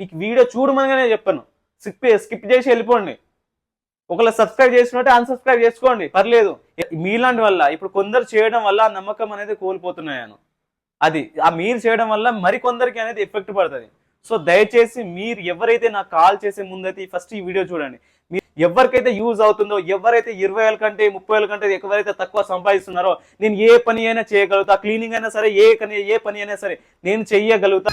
మీకు వీడియో చూడమనగానే చెప్పాను. Skip skip చేసి వెళ్ళిపోండి. ఒకవేళ సబ్స్క్రైబ్ చేసినట్టే అన్సబ్స్క్రైబ్ చేసుకోండి. పర్లేదు. మీలాంటి వల్ల ఇప్పుడు కొందరు చేయడం వల్ల ఆ నమ్మకం అనేది కోల్పోతున్నాను అది ఆ మీరు చేయడం వల్ల మరికొందరికి అనేది ఎఫెక్ట్ పడుతుంది. సో దయచేసి మీరు ఎవరైతే నాకు కాల్ చేసే ముందైతే ఫస్ట్ ఈ వీడియో చూడండి. మీరు ఎవరికైతే యూజ్ అవుతుందో ఎవరైతే ఇరవై వేల కంటే ముప్పై వేల కంటే ఎవరైతే తక్కువ సంపాదిస్తున్నారో నేను ఏ పని అయినా చేయగలుగుతా. క్లీనింగ్ అయినా సరే ఏ పని ఏ పని అయినా సరే నేను చెయ్యగలుగుతా.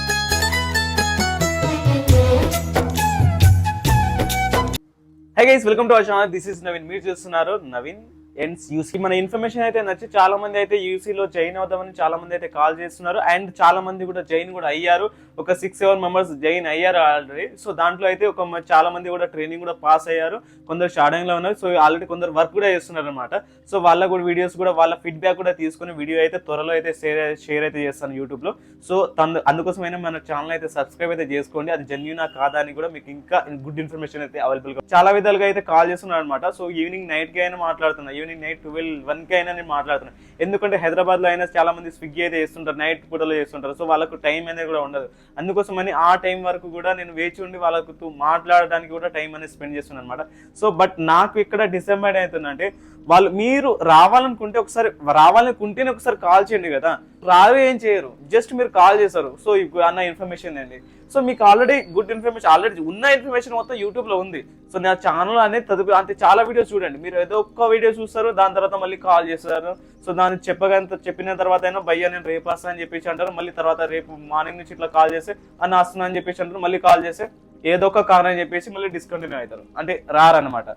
Hi guys welcome to our channel this is Naveen మీరు చూస్తున్నారు నవీన్. అండ్ యూసీ మన ఇన్ఫర్మేషన్ అయితే నచ్చి చాలా మంది అయితే యూసీలో జాయిన్ అవుదామని చాలా మంది అయితే కాల్ చేస్తున్నారు. అండ్ చాలా మంది కూడా జాయిన్ కూడా అయ్యారు. ఒక సిక్స్ సెవెన్ మెంబర్స్ జాయిన్ అయ్యారు ఆల్రెడీ సో దాంట్లో అయితే ఒక చాలా మంది కూడా ట్రైనింగ్ కూడా పాస్ అయ్యారు. కొందరు స్టార్టింగ్లో ఉన్నారు. సో ఆల్రెడీ కొందరు వర్క్ కూడా చేస్తున్నారు అనమాట సో వాళ్ళ కూడా వీడియోస్ కూడా వాళ్ళ ఫీడ్బ్యాక్ కూడా తీసుకుని వీడియో అయితే త్వరలో అయితే షేర్ షేర్ అయితే చేస్తాను యూట్యూబ్లో. సో తను అందుకోసమైనా మన ఛానల్ అయితే సబ్స్క్రైబ్ అయితే చేసుకోండి. అది జెన్యునా కాదా అని కూడా మీకు ఇంకా గుడ్ ఇన్ఫర్మేషన్ అయితే అవైలబుల్గా చాలా విధాలుగా అయితే కాల్ చేస్తున్నారు అనమాట సో ఈవినింగ్ నైట్కి అయినా మాట్లాడుతున్నా. ఈవినింగ్ నైట్ ట్వెల్వ్ వన్కి అయినా నేను మాట్లాడుతున్నాను ఎందుకంటే హైదరాబాద్లో అయినా చాలా మంది స్విగ్గీ అయితే చేస్తుంటారు నైట్ పూటలో చేస్తుంటారు. సో వాళ్ళకు టైం అనేది కూడా ఉండదు. అందుకోసమని ఆ టైం వరకు కూడా నేను వేచి ఉండి వాళ్ళకు మాట్లాడడానికి కూడా టైం అనేది స్పెండ్ చేస్తున్నాను అనమాట సో బట్ నాకు ఇక్కడ డిసప్పాయింట్ అవుతుందంటే వాళ్ళు మీరు రావాలనుకుంటే ఒకసారి రావాలనుకుంటేనే ఒకసారి కాల్ చేయండి కదా. రావే ఏం చేయరు. జస్ట్ మీరు కాల్ చేశారు సో ఇప్పుడు అన్న ఇన్ఫర్మేషన్ అండి సో మీకు ఆల్రెడీ గుడ్ ఇన్ఫర్మేషన్ ఆల్రెడీ ఉన్న ఇన్ఫర్మేషన్ మొత్తం యూట్యూబ్లో ఉంది. సో నా ఛానల్ అనేది తదుపు అంటే చాలా వీడియోస్ చూడండి. మీరు ఏదో ఒక్క వీడియో చూస్తారు దాని తర్వాత మళ్ళీ కాల్ చేస్తారు. సో దాన్ని చెప్పగంత చెప్పిన తర్వాత అయినా భయ్యా నేను రేపు వస్తాను అని చెప్పేసి అంటారు. మళ్ళీ తర్వాత రేపు మార్నింగ్ నుంచి ఇట్లా కాల్ చేస్తే అని వస్తున్నా అని చెప్పేసి అంటారు. మళ్ళీ కాల్ చేస్తే ఏదో ఒక కారణం చెప్పేసి మళ్ళీ డిస్కంటిన్యూ అవుతారు. అంటే రారనమాట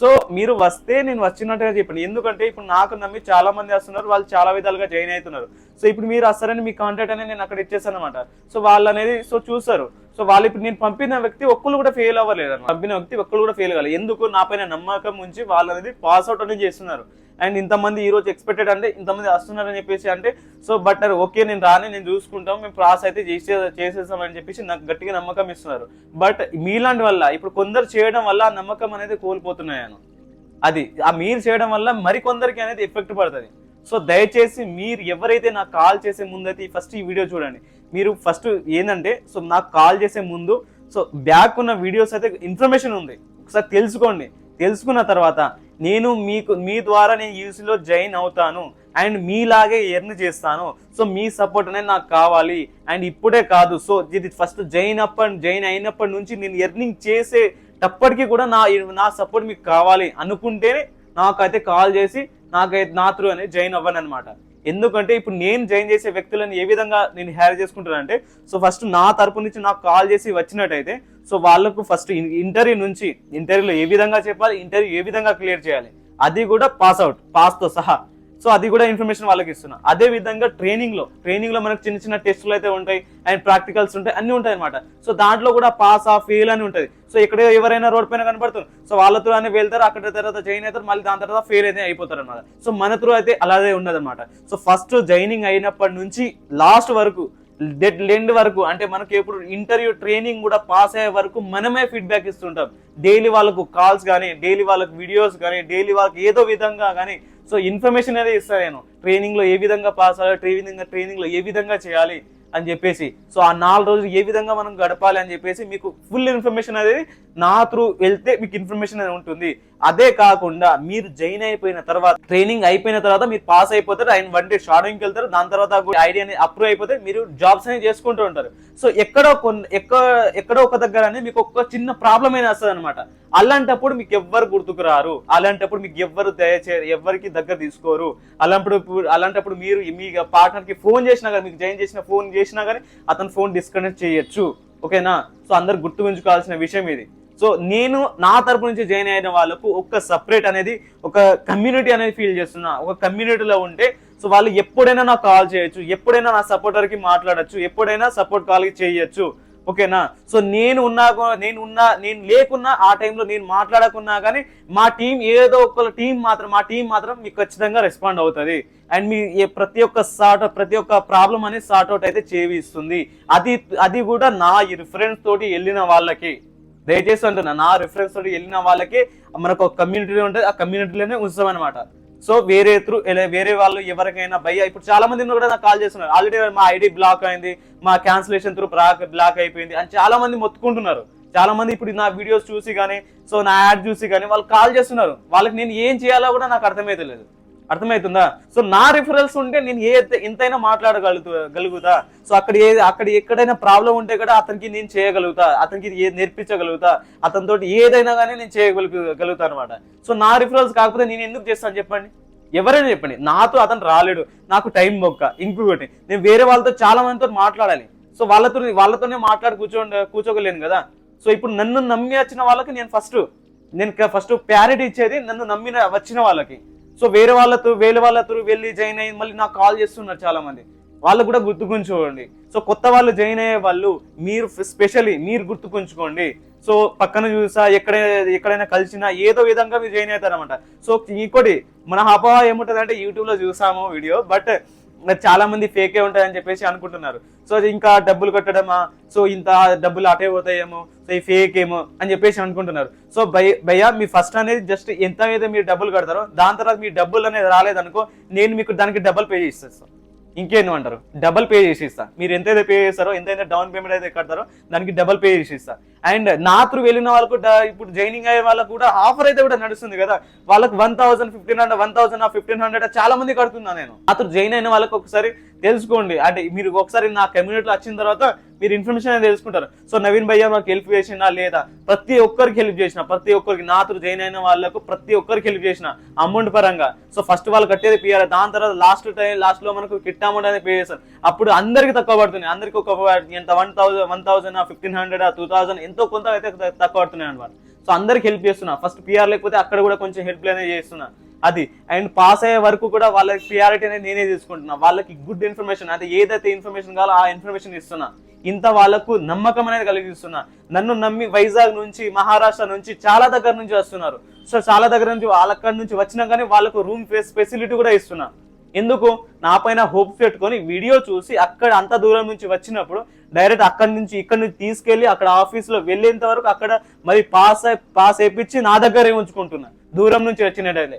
సో మీరు వస్తే నేను వచ్చినట్టుగా చెప్పండి. ఎందుకంటే ఇప్పుడు నాకు నమ్మి చాలా మంది వస్తున్నారు వాళ్ళు చాలా విధాలుగా జాయిన్ అవుతున్నారు. సో ఇప్పుడు మీరు వస్తారని మీ కాంటాక్ట్ అనేది నేను అక్కడ ఇచ్చేసాను అనమాట సో వాళ్ళు అనేది సో చూస్తారు సో వాళ్ళు ఇప్పుడు నేను పంపిన వ్యక్తి ఒక్కరు కూడా ఫెయిల్ అవ్వలేదు పంపిన వ్యక్తి ఒక్కరు కూడా ఫెయిల్ కాలేదు. ఎందుకు? నా పైన నమ్మకం ఉంచి వాళ్ళు అనేది పాస్ అవుట్ అనేది చేస్తున్నారు. అండ్ ఇంతమంది ఈ రోజు ఎక్స్పెక్టెడ్ అంటే ఇంతమంది వస్తున్నారని చెప్పేసి అంటే సో బట్ ఓకే నేను రాని నేను చూసుకుంటాం మేము ప్రాసెస్ అయితే చేసే చేసేస్తామని చెప్పేసి నాకు గట్టిగా నమ్మకం ఇస్తున్నారు. బట్ మీలాంటి వల్ల ఇప్పుడు కొందరు చేయడం వల్ల ఆ నమ్మకం అనేది కోల్పోతున్నాయను అది ఆ మీరు చేయడం వల్ల మరికొందరికి అనేది ఎఫెక్ట్ పడుతుంది. సో దయచేసి మీరు ఎవరైతే నాకు కాల్ చేసే ముందైతే ఫస్ట్ ఈ వీడియో చూడండి. మీరు ఫస్ట్ ఏంటంటే సో నాకు కాల్ చేసే ముందు సో బ్యాక్ ఉన్న వీడియోస్ అయితే ఇన్ఫర్మేషన్ ఉంది. ఒకసారి తెలుసుకోండి. తెలుసుకున్న తర్వాత నేను మీకు మీ ద్వారా నేను యూసీలో జాయిన్ అవుతాను. అండ్ మీలాగే ఎర్న్ చేస్తాను. సో మీ సపోర్ట్ అనేది నాకు కావాలి. అండ్ ఇప్పుడే కాదు. సో ఇది ఫస్ట్ జాయిన్ అప్పటి జాయిన్ అయినప్పటి నుంచి నేను ఎర్నింగ్ చేసేటప్పటికీ కూడా నా నా సపోర్ట్ మీకు కావాలి అనుకుంటేనే నాకైతే కాల్ చేసి నాకైతే నా త్రూ అనేది జాయిన్ అవ్వను అనమాట ఎందుకంటే ఇప్పుడు నేను జాయిన్ చేసే వ్యక్తులను ఏ విధంగా నేను హ్యారీ చేసుకుంటానంటే సో ఫస్ట్ నా తరపు నుంచి నాకు కాల్ చేసి వచ్చినట్టయితే సో వాళ్ళకు ఫస్ట్ ఇంటర్వ్యూ నుంచి ఇంటర్వ్యూలో ఏ విధంగా చెప్పాలి ఇంటర్వ్యూ ఏ విధంగా క్లియర్ చేయాలి అది కూడా పాస్ అవుట్ పాస్తో సహా. సో అది కూడా ఇన్ఫర్మేషన్ వాళ్ళకి ఇస్తున్నా. అదే విధంగా ట్రైనింగ్లో ట్రైనింగ్లో మనకు చిన్న చిన్న టెస్టులు అయితే ఉంటాయి అండ్ ప్రాక్టికల్స్ ఉంటాయి అన్ని ఉంటాయి అనమాట సో దాంట్లో కూడా పాస్ ఆ ఫెయిల్ అని ఉంటుంది. సో ఇక్కడ ఎవరైనా రోడ్ పైన కనబడుతుంది సో వాళ్ళ త్రూ అని వెళ్తారు అక్కడ తర్వాత జాయిన్ అవుతారు మళ్ళీ దాని తర్వాత ఫెయిల్ అయితే అయిపోతారు అనమాట సో మన త్రూ అయితే అలాగే ఉండదు అనమాట సో ఫస్ట్ జాయినింగ్ అయినప్పటి నుంచి లాస్ట్ వరకు డెడ్ లెండ్ వరకు అంటే మనకి ఎప్పుడు ఇంటర్వ్యూ ట్రైనింగ్ కూడా పాస్ అయ్యే వరకు మనమే ఫీడ్బ్యాక్ ఇస్తుంటాం. డైలీ వాళ్ళకు కాల్స్ కానీ డైలీ వాళ్ళకు వీడియోస్ కానీ డైలీ వాళ్ళకి ఏదో విధంగా కానీ సో ఇన్ఫర్మేషన్ అనేది ఇస్తాను నేను. ట్రైనింగ్లో ఏ విధంగా పాస్ అవ్వాలి ట్రైనింగ్ ట్రైనింగ్లో ఏ విధంగా చేయాలి అని చెప్పేసి సో ఆ నాలుగు రోజులు ఏ విధంగా మనం గడపాలి అని చెప్పేసి మీకు ఫుల్ ఇన్ఫర్మేషన్ అనేది నా త్రూ వెళ్తే మీకు ఇన్ఫర్మేషన్ అనేది ఉంటుంది. అదే కాకుండా మీరు జాయిన్ అయిపోయిన తర్వాత ట్రైనింగ్ అయిపోయిన తర్వాత మీరు పాస్ అయిపోతారు ఆయన వన్ డే షాడోయింగ్కి వెళ్తారు దాని తర్వాత ఐడియా అనేది అప్రూవ్ అయిపోతే మీరు జాబ్స్ అనేది చేసుకుంటూ ఉంటారు. సో ఎక్కడో కొన్ని ఎక్కడ ఎక్కడో ఒక దగ్గర అనేది మీకు ఒక చిన్న ప్రాబ్లం అయినా వస్తుంది అనమాట అలాంటప్పుడు మీకు ఎవ్వరు గుర్తుకు రారు. అలాంటప్పుడు మీకు ఎవ్వరు దయచేయరు ఎవరికి దగ్గర తీసుకోరు. అలాంటప్పుడు అలాంటప్పుడు మీరు మీ పార్ట్నర్కి ఫోన్ చేసినా కానీ మీకు జాయిన్ చేసిన ఫోన్ చేసినా కానీ అతను ఫోన్ డిస్కనెక్ట్ చేయొచ్చు. ఓకేనా? సో అందరు గుర్తు ఉంచుకోవాల్సిన విషయం ఇది. సో నేను నా తరపు నుంచి జాయిన్ అయిన వాళ్ళకు ఒక సపరేట్ అనేది ఒక కమ్యూనిటీ అనేది ఫీల్ చేస్తున్నా. ఒక కమ్యూనిటీలో ఉంటే సో వాళ్ళు ఎప్పుడైనా నాకు కాల్ చేయొచ్చు ఎప్పుడైనా నా సపోర్టర్కి మాట్లాడొచ్చు ఎప్పుడైనా సపోర్ట్ కాల్కి చేయొచ్చు. ఓకేనా? సో నేను ఉన్నా నేను ఉన్నా నేను లేకున్నా ఆ టైంలో నేను మాట్లాడకున్నా కానీ మా టీం ఏదో ఒక టీం మాత్రం మా టీం మాత్రం మీకు ఖచ్చితంగా రెస్పాండ్ అవుతుంది. అండ్ మీ ప్రతి ఒక్క సార్ట్ ప్రతి ఒక్క ప్రాబ్లం అనేది సార్ట్ అయితే చేయిస్తుంది. అది అది కూడా నా రిఫరెన్స్ తోటి వెళ్ళిన వాళ్ళకి. దయచేసి అంటున్నా నా రిఫరెన్స్ తోటి వెళ్ళిన వాళ్ళకి మనకు ఒక కమ్యూనిటీ ఉంటుంది ఆ కమ్యూనిటీలోనే ఉంచుతాం అనమాట సో వేరే త్రూ వేరే వాళ్ళు ఎవరికైనా భయ ఇప్పుడు చాలా మంది కూడా నాకు కాల్ చేస్తున్నారు. ఆల్రెడీ మా ఐడి బ్లాక్ అయింది మా క్యాన్సిలేషన్ త్రూ బ్లాక్ అయిపోయింది అని చాలా మంది మొత్తుకుంటున్నారు. చాలా మంది ఇప్పుడు నా వీడియోస్ చూసి కానీ సో నా యాడ్ చూసి కానీ వాళ్ళు కాల్ చేస్తున్నారు. వాళ్ళకి నేను ఏం చేయాలో కూడా నాకు అర్థమైతలేదు. అర్థమవుతుందా? సో నా రిఫరల్స్ ఉంటే నేను ఏ ఎంతైనా మాట్లాడగలుగు గలుగుతా. సో అక్కడ ఏ అక్కడ ఎక్కడైనా ప్రాబ్లం ఉంటే కూడా అతనికి నేను చేయగలుగుతా. అతనికి ఏ నేర్పించగలుగుతా. అతనితో ఏదైనా కానీ నేను చేయగలుగుతా అనమాట సో నా రిఫరల్స్ కాకపోతే నేను ఎందుకు చేస్తాను చెప్పండి? ఎవరైనా చెప్పండి. నాతో అతను రాలేడు. నాకు టైం బొక్క. ఇంకొకటి నేను వేరే వాళ్ళతో చాలా మందితో మాట్లాడాలి. సో వాళ్ళతో వాళ్ళతోనే మాట్లాడి కూర్చో కూర్చోగలేను కదా. సో ఇప్పుడు నన్ను నమ్మి వచ్చిన వాళ్ళకి నేను ఫస్ట్ నేను ఫస్ట్ ప్యారిటీ ఇచ్చేది నన్ను నమ్మిన వచ్చిన వాళ్ళకి. సో వేరే వాళ్ళతో వేరే వాళ్ళతో వెళ్ళి జాయిన్ అయ్యి మళ్ళీ నాకు కాల్ చేస్తున్నారు చాలా మంది వాళ్ళు కూడా గుర్తుకుంచుకోండి. సో కొత్త వాళ్ళు జాయిన్ అయ్యే వాళ్ళు మీరు స్పెషల్లీ మీరు గుర్తుకుంచుకోండి. సో పక్కన చూసా ఎక్కడ ఎక్కడైనా కలిసినా ఏదో విధంగా మీరు జాయిన్ అవుతారనమాట సో ఇంకోటి మన అపోహ ఏముంటుంది అంటే యూట్యూబ్లో చూసాము వీడియో బట్ చాలా మంది ఫేకే ఉంటాయని చెప్పేసి అనుకుంటున్నారు. సో ఇంకా డబ్బులు కట్టడమా? సో ఇంత డబ్బులు అటే పోతాయేమో? సో ఈ ఫేక్ ఏమో? అని చెప్పేసి అనుకుంటున్నారు. సో భయ భయ్య మీ ఫస్ట్ అనేది జస్ట్ ఎంత అయితే మీరు డబ్బులు కడతారో దాని తర్వాత మీ డబ్బులు అనేది రాలేదనుకో నేను మీకు దానికి డబ్బులు పే చేసేస్తాను ఇంకేంది అంటారు? డబల్ పే చేసి ఇస్తా మీరు ఎంతైతే పే చేస్తారో ఎంతైతే డౌన్ పేమెంట్ అయితే కడతారో దానికి డబల్ పే చేసి ఇస్తా అండ్ నా త్రూ వెళ్ళిన వాళ్ళకు ఇప్పుడు జైనింగ్ అయ్యే వాళ్ళకు కూడా ఆఫర్ అయితే కూడా నడుస్తుంది కదా. వాళ్ళకి one thousand fifteen hundred one thousand fifteen hundred చాలా మంది కడుతున్నా నేను. నా త్రూ జైన్ అయిన వాళ్ళకి ఒకసారి తెలుసుకోండి. అంటే మీరు ఒకసారి నా కమ్యూనిటీలో వచ్చిన తర్వాత మీరు ఇన్ఫర్మేషన్ అనేది తెలుసుకుంటారు. సో నవీన్ భయ్య మాకు హెల్ప్ చేసినా లేదా? ప్రతి ఒక్కరికి హెల్ప్ చేసిన ప్రతి ఒక్కరికి నా త్రూ అయిన వాళ్ళకు ప్రతి ఒక్కరికి హెల్ప్ చేసిన అమౌంట్ పరంగా. సో ఫస్ట్ వాళ్ళు కట్టేది పిఆర్ దాని తర్వాత లాస్ట్ టైం లాస్ట్లో మనకు కిట్ అమౌంట్ అనేది పే చేస్తారు అప్పుడు అందరికి తక్కువ పడుతుంది అందరికి ఒక ఎంత one thousand one thousand fifteen hundred two thousand ఎంతో కొంత అయితే తక్కువ పడుతున్నాయి అనమాట సో అందరికి హెల్ప్ చేస్తున్నా. ఫస్ట్ పిఆర్ లేకపోతే అక్కడ కూడా కొంచెం హెల్ప్ అనేది చేస్తున్నా. అది. అండ్ పాస్ అయ్యే వరకు కూడా వాళ్ళకి ప్రియారిటీ అనేది నేనే తీసుకుంటున్నా. వాళ్ళకి గుడ్ ఇన్ఫర్మేషన్ అంటే ఏదైతే ఇన్ఫర్మేషన్ కావాలో ఆ ఇన్ఫర్మేషన్ ఇస్తున్నా. ఇంత వాళ్ళకు నమ్మకం అనేది కలిగిస్తున్నా నన్ను నమ్మి వైజాగ్ నుంచి మహారాష్ట్ర నుంచి చాలా దగ్గర నుంచి వస్తున్నారు. సో చాలా దగ్గర నుంచి వాళ్ళక్కడి నుంచి వచ్చినా కానీ వాళ్ళకు రూమ్ ఫెసిలిటీ కూడా ఇస్తున్నా. ఎందుకు? నా పైన హోప్స్ పెట్టుకొని వీడియో చూసి అక్కడ అంత దూరం నుంచి వచ్చినప్పుడు డైరెక్ట్ అక్కడి నుంచి ఇక్కడ నుంచి తీసుకెళ్ళి అక్కడ ఆఫీస్లో వెళ్ళేంత వరకు అక్కడ మరి పాస్ అయి- పాస్ వేయించి నా దగ్గరే ఉంచుకుంటున్నా. దూరం నుంచి వచ్చినట్లయితే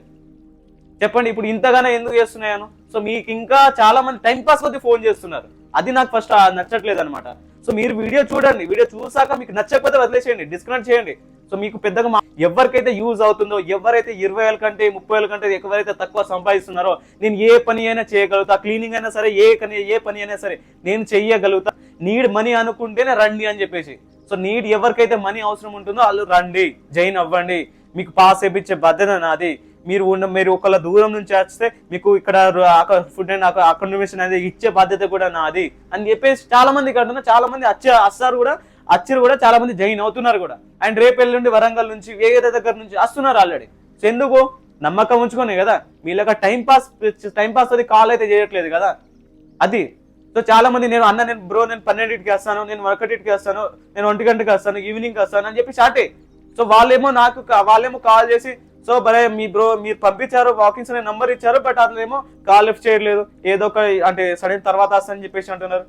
చెప్పండి ఇప్పుడు ఇంతగానే ఎందుకు చేస్తున్నాను సో మీకు ఇంకా చాలా మంది టైం పాస్ కొద్ది ఫోన్ చేస్తున్నారు. అది నాకు ఫస్ట్ నచ్చట్లేదు అనమాట సో మీరు వీడియో చూడండి వీడియో చూసాక మీకు నచ్చకపోతే వదిలేసేయండి డిస్కనెక్ట్ చేయండి. సో మీకు పెద్దగా మా- ఎవరికైతే యూజ్ అవుతుందో ఎవరైతే ఇరవై వేల కంటే ముప్పై వేల కంటే ఎవరైతే తక్కువ సంపాదిస్తున్నారో నేను ఏ పని అయినా చేయగలుగుతా క్లీనింగ్ అయినా సరే ఏ పని ఏ పని అయినా సరే నేను చెయ్యగలుగుతా. నీడ్ మనీ అనుకుంటేనే రండి అని చెప్పేసి. సో నీడ్ ఎవరికైతే మనీ అవసరం ఉంటుందో వాళ్ళు రండి జైన్ అవ్వండి. మీకు పాస్ వేయించే బాధ్యత నాది. మీరు ఉన్న మీరు ఒకళ్ళ దూరం నుంచి వస్తే మీకు ఇక్కడ ఫుడ్ అండ్ అకామిడేషన్ అనేది ఇచ్చే బాధ్యత కూడా నాది అని చెప్పేసి చాలా మంది ఇక్కడ చాలా మంది వచ్చే వస్తారు కూడా వచ్చారు కూడా చాలా మంది జాయిన్ అవుతున్నారు కూడా. అండ్ రేపు ఎల్లుండి వరంగల్ నుంచి వేరే దగ్గర నుంచి వస్తున్నారు ఆల్రెడీ ఎందుకు? నమ్మకం ఉంచుకొని కదా. వీళ్ళకి టైం పాస్ టైం పాస్ అది కాల్ అయితే చేయట్లేదు కదా. అది. సో చాలా మంది నేను అన్న నేను బ్రో నేను పన్నెండింటికి వస్తాను నేను ఒకటింటికి వస్తాను నేను ఒంటి గంటకి వస్తాను ఈవినింగ్కి వస్తాను అని చెప్పి షార్టే సో వాళ్ళేమో నాకు వాళ్ళేమో కాల్ చేసి సో బరే మీ బ్రో మీరు పంపించారు వాకింగ్స్ అనే నంబర్ ఇచ్చారు బట్ అతనేమో కాల్ లిఫ్ట్ చేయట్లేదు. ఏదో ఒక అంటే సడన్ తర్వాత వస్తానని చెప్పేసి అంటున్నారు.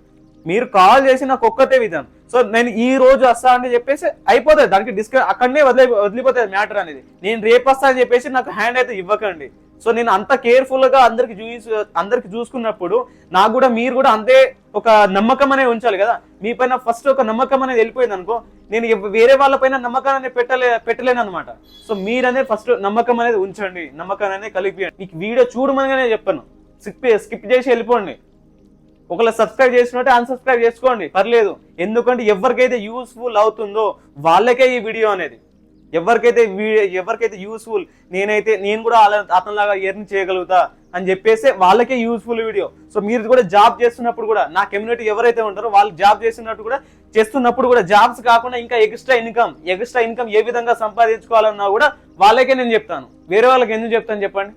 మీరు కాల్ చేసి నాకు ఒక్కటే విధానం. సో నేను ఈ రోజు వస్తా అని చెప్పేసి అయిపోతుంది. దానికి డిస్క అక్కడనే వదిలే వదిలిపోతుంది మ్యాటర్ అనేది. నేను రేపు వస్తా అని చెప్పేసి నాకు హ్యాండ్ అయితే ఇవ్వకండి. సో నేను అంత కేర్ఫుల్గా అందరికి చూసి అందరికి చూసుకున్నప్పుడు నాకు కూడా మీరు కూడా అంతే ఒక నమ్మకం అనేది ఉంచాలి కదా? మీ పైన ఫస్ట్ ఒక నమ్మకం అనేది వెళ్ళిపోయింది అనుకో నేను వేరే వాళ్ళ పైన నమ్మకం అనేది పెట్టలే పెట్టలేను అనమాట సో మీరనే ఫస్ట్ నమ్మకం అనేది ఉంచండి. నమ్మకం అనేది కలిపియండి. మీకు వీడియో చూడమనిగానే చెప్పాను. స్కిప్ స్కిప్ చేసి వెళ్ళిపోండి. ఒకవేళ సబ్స్క్రైబ్ చేసినట్టే అన్సబ్స్క్రైబ్ చేసుకోండి. పర్లేదు. ఎందుకంటే ఎవరికైతే యూస్ఫుల్ అవుతుందో వాళ్ళకే ఈ వీడియో అనేది. ఎవరికైతే ఎవరికైతే యూస్ఫుల్ నేనైతే నేను కూడా అలా అతనిలాగా ఎర్న్ చేయగలుగుతా అని చెప్పేసి వాళ్ళకే యూస్ఫుల్ వీడియో సో మీరు కూడా జాబ్ చేస్తున్నప్పుడు కూడా నా కమ్యూనిటీ ఎవరైతే ఉంటారో వాళ్ళు జాబ్ చేస్తున్నట్టు కూడా చేస్తున్నప్పుడు కూడా జాబ్స్ కాకుండా ఇంకా ఎక్స్ట్రా ఇన్కమ్ ఎక్స్ట్రా ఇన్కమ్ ఏ విధంగా సంపాదించుకోవాలన్నా కూడా వాళ్ళకే నేను చెప్తాను. వేరే వాళ్ళకి ఎందుకు చెప్తాను చెప్పండి?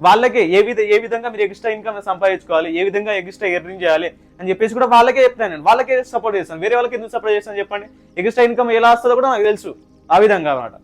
వాళ్ళకే ఏ విధ ఏ విధంగా మీరు ఎక్స్ట్రా ఇన్కమ్ సంపాదించుకోవాలి ఏ విధంగా ఎక్స్ట్రా ఎర్నింగ్ చేయాలి అని చెప్పేసి కూడా వాళ్ళకే చెప్తాను నేను. వాళ్ళకే సపోర్ట్ చేస్తాను. వేరే వాళ్ళకి ఎందుకు సపోర్ట్ చేస్తాను చెప్పండి? ఎక్స్ట్రా ఇన్కమ్ ఎలా వస్తుందో కూడా నాకు తెలుసు. ఆ విధంగా అనమాట